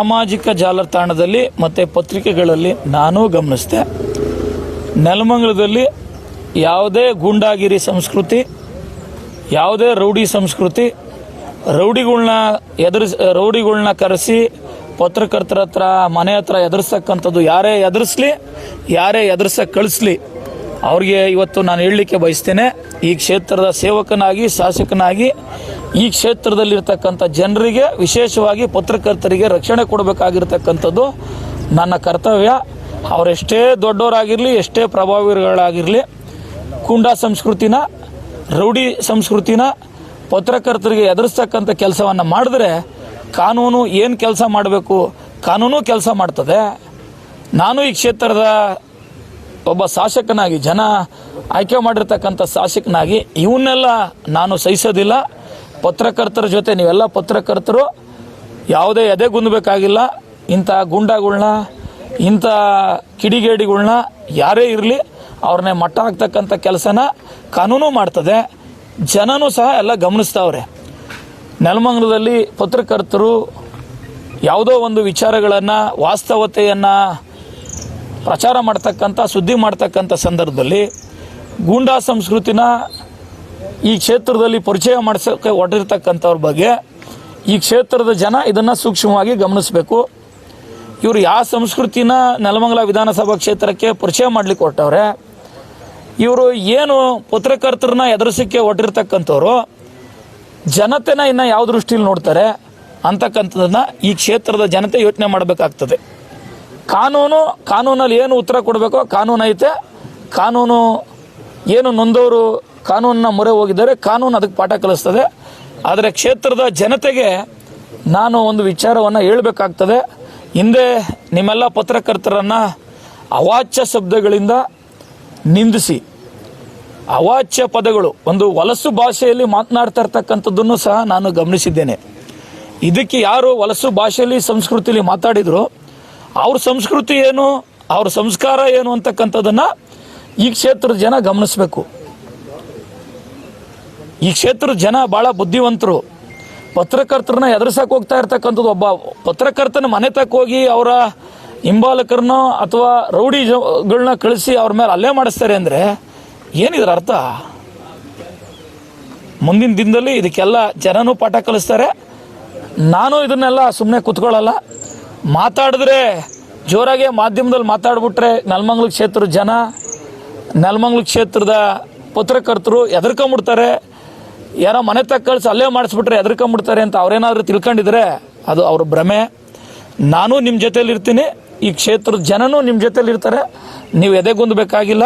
ಸಾಮಾಜಿಕ ಜಾಲತಾಣದಲ್ಲಿ ಮತ್ತು ಪತ್ರಿಕೆಗಳಲ್ಲಿ ನಾನು ಗಮನಿಸಿದೆ. ನೆಲಮಂಗಲದಲ್ಲಿ ಯಾವುದೇ ಗೂಂಡಾಗಿರಿ ಸಂಸ್ಕೃತಿ, ಯಾವುದೇ ರೌಡಿ ಸಂಸ್ಕೃತಿ, ರೌಡಿಗಳ್ನ ಎದುರಿಸ್ ರೌಡಿಗಳ್ನ ಕರೆಸಿ ಪತ್ರಕರ್ತರ ಹತ್ರ, ಮನೆ ಹತ್ರ ಎದುರಿಸ್ತಕ್ಕಂಥದ್ದು ಯಾರೇ ಎದುರಿಸ್ಲಿ, ಯಾರೇ ಎದುರಿಸಕ್ಕೆ ಕಳಿಸ್ಲಿ ಅವ್ರಿಗೆ ಇವತ್ತು ನಾನು ಹೇಳಲಿಕ್ಕೆ ಬಯಸ್ತೇನೆ, ಈ ಕ್ಷೇತ್ರದ ಸೇವಕನಾಗಿ, ಶಾಸಕನಾಗಿ, ಈ ಕ್ಷೇತ್ರದಲ್ಲಿರ್ತಕ್ಕಂಥ ಜನರಿಗೆ, ವಿಶೇಷವಾಗಿ ಪತ್ರಕರ್ತರಿಗೆ ರಕ್ಷಣೆ ಕೊಡಬೇಕಾಗಿರ್ತಕ್ಕಂಥದ್ದು ನನ್ನ ಕರ್ತವ್ಯ. ಅವರೆಷ್ಟೇ ದೊಡ್ಡವರಾಗಿರಲಿ, ಎಷ್ಟೇ ಪ್ರಭಾವಿಗಳಾಗಿರಲಿ ಕುಂಡ ಸಂಸ್ಕೃತಿನ, ರೌಡಿ ಸಂಸ್ಕೃತಿನ ಪತ್ರಕರ್ತರಿಗೆ ಎದುರಿಸ್ತಕ್ಕಂಥ ಕೆಲಸವನ್ನು ಮಾಡಿದ್ರೆ ಕಾನೂನು ಏನು ಕೆಲಸ ಮಾಡಬೇಕು, ಕಾನೂನು ಕೆಲಸ ಮಾಡ್ತದೆ. ನಾನು ಈ ಕ್ಷೇತ್ರದ ಒಬ್ಬ ಶಾಸಕನಾಗಿ, ಜನ ಆಯ್ಕೆ ಮಾಡಿರ್ತಕ್ಕಂಥ ಶಾಸಕನಾಗಿ, ಇವನ್ನೆಲ್ಲ ನಾನು ಸಹಿಸೋದಿಲ್ಲ. ಪತ್ರಕರ್ತರ ಜೊತೆ ನೀವೆಲ್ಲ ಪತ್ರಕರ್ತರು, ಯಾವುದೇ ಎದೆ ಗುಂದಬೇಕಾಗಿಲ್ಲ. ಇಂಥ ಗುಂಡಾಗಳನ್ನ ಇಂಥ ಕಿಡಿಗೇಡಿಗಳನ್ನ ಯಾರೇ ಇರಲಿ, ಅವ್ರನ್ನೇ ಮಟ್ಟ ಹಾಕ್ತಕ್ಕಂಥ ಕೆಲಸನ ಕಾನೂನು ಮಾಡ್ತದೆ. ಜನನೂ ಸಹ ಎಲ್ಲ ಗಮನಿಸ್ತಾವ್ರೆ. ನೆಲಮಂಗಲದಲ್ಲಿ ಪತ್ರಕರ್ತರು ಯಾವುದೋ ಒಂದು ವಿಚಾರಗಳನ್ನು, ವಾಸ್ತವತೆಯನ್ನು ಪ್ರಚಾರ ಮಾಡ್ತಕ್ಕಂಥ, ಸುದ್ದಿ ಮಾಡ್ತಕ್ಕಂಥ ಸಂದರ್ಭದಲ್ಲಿ ಗೂಂಡಾ ಸಂಸ್ಕೃತಿನ ಈ ಕ್ಷೇತ್ರದಲ್ಲಿ ಪರಿಚಯ ಮಾಡಿಸೋಕೆ ಹೊರಟಿರ್ತಕ್ಕಂಥವ್ರ ಬಗ್ಗೆ ಈ ಕ್ಷೇತ್ರದ ಜನ ಇದನ್ನು ಸೂಕ್ಷ್ಮವಾಗಿ ಗಮನಿಸಬೇಕು. ಇವರು ಯಾವ ಸಂಸ್ಕೃತಿನ ನೆಲಮಂಗಲ ವಿಧಾನಸಭಾ ಕ್ಷೇತ್ರಕ್ಕೆ ಪರಿಚಯ ಮಾಡಲಿಕ್ಕೆ ಹೊರಟವ್ರೆ, ಇವರು ಏನು ಪತ್ರಕರ್ತರನ್ನ ಎದುರಿಸಕ್ಕೆ ಹೊರಟಿರ್ತಕ್ಕಂಥವ್ರು, ಜನತೆನ ಇನ್ನು ಯಾವ ದೃಷ್ಟಿಯಲ್ಲಿ ನೋಡ್ತಾರೆ ಅಂತಕ್ಕಂಥದ್ದನ್ನ ಈ ಕ್ಷೇತ್ರದ ಜನತೆ ಯೋಚನೆ ಮಾಡಬೇಕಾಗ್ತದೆ. ಕಾನೂನು, ಕಾನೂನಲ್ಲಿ ಏನು ಉತ್ತರ ಕೊಡಬೇಕೋ ಕಾನೂನು ಐತೆ. ಕಾನೂನು ಏನು ನೊಂದವರು ಕಾನೂನನ್ನ ಮೊರೆ ಹೋಗಿದ್ದಾರೆ, ಕಾನೂನು ಅದಕ್ಕೆ ಪಾಠ ಕಲಿಸ್ತದೆ. ಆದರೆ ಕ್ಷೇತ್ರದ ಜನತೆಗೆ ನಾನು ಒಂದು ವಿಚಾರವನ್ನು ಹೇಳಬೇಕಾಗ್ತದೆ. ಹಿಂದೆ ನಿಮ್ಮೆಲ್ಲ ಪತ್ರಕರ್ತರನ್ನ ಅವಾಚ್ಯ ಶಬ್ದಗಳಿಂದ ನಿಂದಿಸಿ, ಅವಾಚ್ಯ ಪದಗಳು, ಒಂದು ವಲಸು ಭಾಷೆಯಲ್ಲಿ ಮಾತನಾಡ್ತಾ ಇರ್ತಕ್ಕಂಥದ್ದನ್ನು ಸಹ ನಾನು ಗಮನಿಸಿದ್ದೇನೆ. ಇದಕ್ಕೆ ಯಾರು ವಲಸು ಭಾಷೆಯಲ್ಲಿ, ಸಂಸ್ಕೃತಿಯಲ್ಲಿ ಮಾತಾಡಿದ್ರು ಅವ್ರ ಸಂಸ್ಕೃತಿ ಏನು, ಅವ್ರ ಸಂಸ್ಕಾರ ಏನು ಅಂತಕ್ಕಂಥದ್ದನ್ನು ಈ ಕ್ಷೇತ್ರದ ಜನ ಗಮನಿಸಬೇಕು. ಈ ಕ್ಷೇತ್ರದ ಜನ ಬಹಳ ಬುದ್ಧಿವಂತರು. ಪತ್ರಕರ್ತರನ್ನ ಎದುರಿಸಕ್ಕೆ ಹೋಗ್ತಾ ಇರ್ತಕ್ಕಂಥದ್ದು ಒಬ್ಬ ಪತ್ರಕರ್ತನ ಮನೆ ತಕ್ಕ ಹೋಗಿ ಅವರ ಹಿಂಬಾಲಕರನ್ನೋ ಅಥವಾ ರೌಡಿಗಳನ್ನ ಕಳಿಸಿ ಅವ್ರ ಮೇಲೆ ಅಲ್ಲೇ ಮಾಡಿಸ್ತಾರೆ ಅಂದರೆ ಏನಿದ್ರ ಅರ್ಥ? ಮುಂದಿನ ದಿನದಲ್ಲಿ ಇದಕ್ಕೆಲ್ಲ ಜನನೂ ಪಾಠ ಕಲಿಸ್ತಾರೆ. ನಾನು ಇದನ್ನೆಲ್ಲ ಸುಮ್ಮನೆ ಕೂತ್ಕೊಳ್ಳಲ್ಲ. ಮಾತಾಡಿದ್ರೆ ಜೋರಾಗೆ ಮಾಧ್ಯಮದಲ್ಲಿ ಮಾತಾಡ್ಬಿಟ್ರೆ ನಲ್ಮಂಗ್ಲ ಕ್ಷೇತ್ರದ ಜನ ನೆಲಮಂಗ್ಲ ಕ್ಷೇತ್ರದ ಪತ್ರಕರ್ತರು ಎದ್ರ್ಕೊಂಬಿಡ್ತಾರೆ ಯಾರೋ ಮನೆ ತಕ್ಕ ಕಳಿಸಿ ಅಲ್ಲೇ ಮಾಡಿಸ್ಬಿಟ್ರೆ ಎದುರ್ಕೊಂಬಿಡ್ತಾರೆ ಅಂತ ಅವ್ರೇನಾದ್ರೂ ತಿಳ್ಕೊಂಡಿದ್ರೆ ಅದು ಅವ್ರ ಭ್ರಮೆ. ನಾನು ನಿಮ್ಮ ಜೊತೆಲಿ ಇರ್ತೀನಿ ಈ ಕ್ಷೇತ್ರದ ಜನನೂ ನಿಮ್ಮ ಜೊತೆಲಿ ಇರ್ತಾರೆ ನೀವು ಎದೆಗುಂದಬೇಕಾಗಿಲ್ಲ.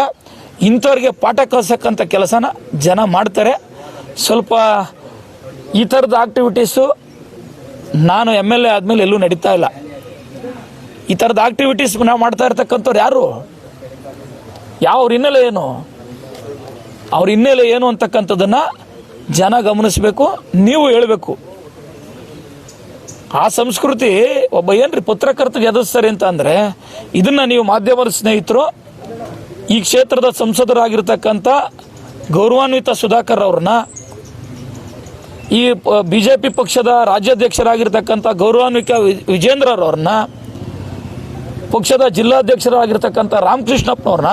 ಇಂಥವ್ರಿಗೆ ಪಾಠ ಕಲಿಸಕ್ಕಂಥ ಕೆಲಸನ ಜನ ಮಾಡ್ತಾರೆ. ಸ್ವಲ್ಪ ಈ ಥರದ ಆಕ್ಟಿವಿಟೀಸು ನಾನು ಎಂ ಎಲ್ ಎ ಆದಮೇಲೆ ಎಲ್ಲೂ ನಡೀತಾ ಇಲ್ಲ. ಈ ಥರದ ಆಕ್ಟಿವಿಟೀಸ್ ನಾವು ಮಾಡ್ತಾ ಇರ್ತಕ್ಕಂಥವ್ರು ಯಾರು? ಯಾವ ಹಿನ್ನೆಲೆ ಏನು? ಅವ್ರ ಹಿನ್ನೆಲೆ ಏನು ಅಂತಕ್ಕಂಥದ್ದನ್ನು ಜನ ಗಮನಿಸಬೇಕು, ನೀವು ಹೇಳಬೇಕು. ಆ ಸಂಸ್ಕೃತಿ ಒಬ್ಬ ಏನ್ರಿ ಪತ್ರಕರ್ತಗೆ ಎದುರಿಸ್ತಾರೆ ಅಂತ ಅಂದರೆ ಇದನ್ನ ನೀವು ಮಾಧ್ಯಮದ ಸ್ನೇಹಿತರು, ಈ ಕ್ಷೇತ್ರದ ಸಂಸದರಾಗಿರ್ತಕ್ಕಂಥ ಗೌರವಾನ್ವಿತ ಸುಧಾಕರ್ ಅವ್ರನ್ನ, ಈ ಬಿಜೆಪಿ ಪಕ್ಷದ ರಾಜ್ಯಾಧ್ಯಕ್ಷರಾಗಿರ್ತಕ್ಕಂಥ ಗೌರವಾನ್ವಿತ ವಿಜೇಂದ್ರ ವಿಜೇಂದ್ರರವ್ರನ್ನ ಪಕ್ಷದ ಜಿಲ್ಲಾಧ್ಯಕ್ಷರಾಗಿರ್ತಕ್ಕಂಥ ರಾಮಕೃಷ್ಣಪ್ಪನವ್ರನ್ನ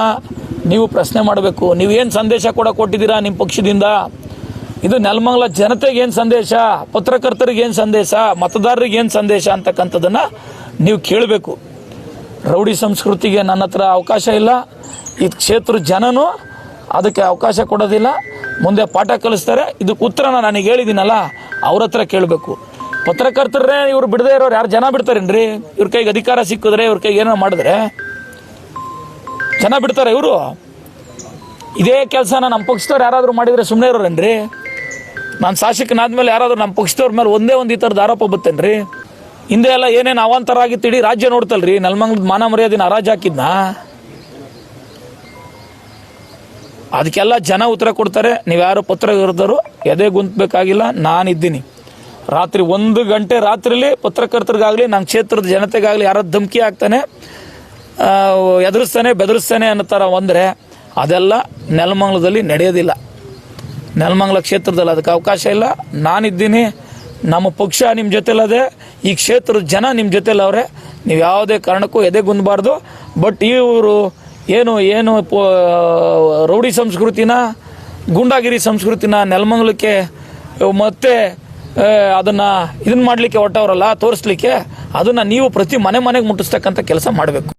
ನೀವು ಪ್ರಶ್ನೆ ಮಾಡಬೇಕು. ನೀವೇನು ಸಂದೇಶ ಕೂಡ ಕೊಟ್ಟಿದ್ದೀರಾ ನಿಮ್ಮ ಪಕ್ಷದಿಂದ? ಇದು ನೆಲಮಂಗಲ ಜನತೆಗೆ ಏನು ಸಂದೇಶ? ಪತ್ರಕರ್ತರಿಗೆ ಏನು ಸಂದೇಶ? ಮತದಾರರಿಗೆ ಏನು ಸಂದೇಶ ಅಂತಕ್ಕಂಥದ್ದನ್ನು ನೀವು ಕೇಳಬೇಕು. ರೌಡಿ ಸಂಸ್ಕೃತಿಗೆ ನನ್ನ ಹತ್ರ ಅವಕಾಶ ಇಲ್ಲ. ಈ ಕ್ಷೇತ್ರ ಜನನು ಅದಕ್ಕೆ ಅವಕಾಶ ಕೊಡೋದಿಲ್ಲ. ಮುಂದೆ ಪಾಠ ಕಲಿಸ್ತಾರೆ. ಇದಕ್ಕೆ ಉತ್ತರನ ನನಗೆ ಹೇಳಿದ್ದೀನಲ್ಲ, ಅವ್ರ ಹತ್ರ ಕೇಳಬೇಕು. ಪತ್ರಕರ್ತರೇ, ಇವ್ರು ಬಿಡದೇ ಇರೋರು ಯಾರು ಜನ ಬಿಡ್ತಾರೇನ್ರಿ? ಇವ್ರ ಕೈಗೆ ಅಧಿಕಾರ ಸಿಕ್ಕಿದ್ರೆ ಇವ್ರ ಕೈಗೆ ಏನೋ ಮಾಡಿದ್ರೆ? ಜನ ಬಿಡ್ತಾರೆ ಇವರು. ಇದೇ ಕೆಲಸನ ನಮ್ಮ ಪಕ್ಷದವ್ರು ಯಾರಾದರೂ ಮಾಡಿದರೆ ಸುಮ್ಮನೆ ಇರೋರೇನ್ರಿ? ನಾನು ಶಾಸಕನಾದ್ಮೇಲೆ ಯಾರಾದರೂ ನಮ್ಮ ಪಕ್ಷದವ್ರ ಮೇಲೆ ಒಂದೇ ಒಂದು ಈ ಥರದ ಆರೋಪ ಬತ್ತೇನ್ರಿ? ಹಿಂದೆ ಎಲ್ಲ ಏನೇನು ಅವಾಂತರ ಆಗಿತ್ತು ಇಡೀ ರಾಜ್ಯ ನೋಡ್ತಲ್ರಿ, ನೆಲಮಂಗ್ಲದ ಮಾನ ಮರ್ಯಾದಿನ ಅರಾಜ್ ಹಾಕಿದ್ನಾ? ಅದಕ್ಕೆಲ್ಲ ಜನ ಉತ್ತರ ಕೊಡ್ತಾರೆ. ನೀವ್ಯಾರು ಪತ್ರಕರ್ತರು ಎದೆ ಗುಂತ್ಬೇಕಾಗಿಲ್ಲ, ನಾನಿದ್ದೀನಿ. ರಾತ್ರಿ ಒಂದು ಗಂಟೆ ರಾತ್ರಿಲಿ ಪತ್ರಕರ್ತರಿಗಾಗಲಿ, ನಮ್ಮ ಕ್ಷೇತ್ರದ ಜನತೆಗಾಗಲಿ ಯಾರ ಧಮಕಿ ಹಾಕ್ತಾನೆ ಎದುರಿಸ್ತಾನೆ, ಬೆದರಿಸ್ತಾನೆ ಅನ್ನೋ ಒಂದರೆ ಅದೆಲ್ಲ ನೆಲಮಂಗಲದಲ್ಲಿ ನಡೆಯೋದಿಲ್ಲ. ನೆಲಮಂಗಲ ಕ್ಷೇತ್ರದಲ್ಲಿ ಅದಕ್ಕೆ ಅವಕಾಶ ಇಲ್ಲ. ನಾನಿದ್ದೀನಿ, ನಮ್ಮ ಪಕ್ಷ ನಿಮ್ಮ ಜೊತೆಲ್ಲದೆ ಈ ಕ್ಷೇತ್ರದ ಜನ ನಿಮ್ಮ ಜೊತೆಲಿ ಅವರೇ ನೀವು ಯಾವುದೇ ಕಾರಣಕ್ಕೂ ಎದೆಗುಂದಬಾರ್ದು. ಬಟ್ ಇವರು ಏನು ಏನು ಪೋ- ರೌಡಿ ಸಂಸ್ಕೃತಿನ, ಗುಂಡಾಗಿರಿ ಸಂಸ್ಕೃತಿನ ನೆಲಮಂಗಲಕ್ಕೆ ಮತ್ತೆ ಅದನ್ನ ಇದನ್ನ ಮಾಡ್ಲಿಕ್ಕೆ ಹೊರಟವರಲ್ಲ ತೋರಿಸ್ಲಿಕ್ಕೆ ಅದನ್ನ ನೀವು ಪ್ರತಿ ಮನೆ ಮನೆಗೆ ಮುಟ್ಟಿಸ್ತಕ್ಕಂಥ ಕೆಲಸ ಮಾಡಬೇಕು.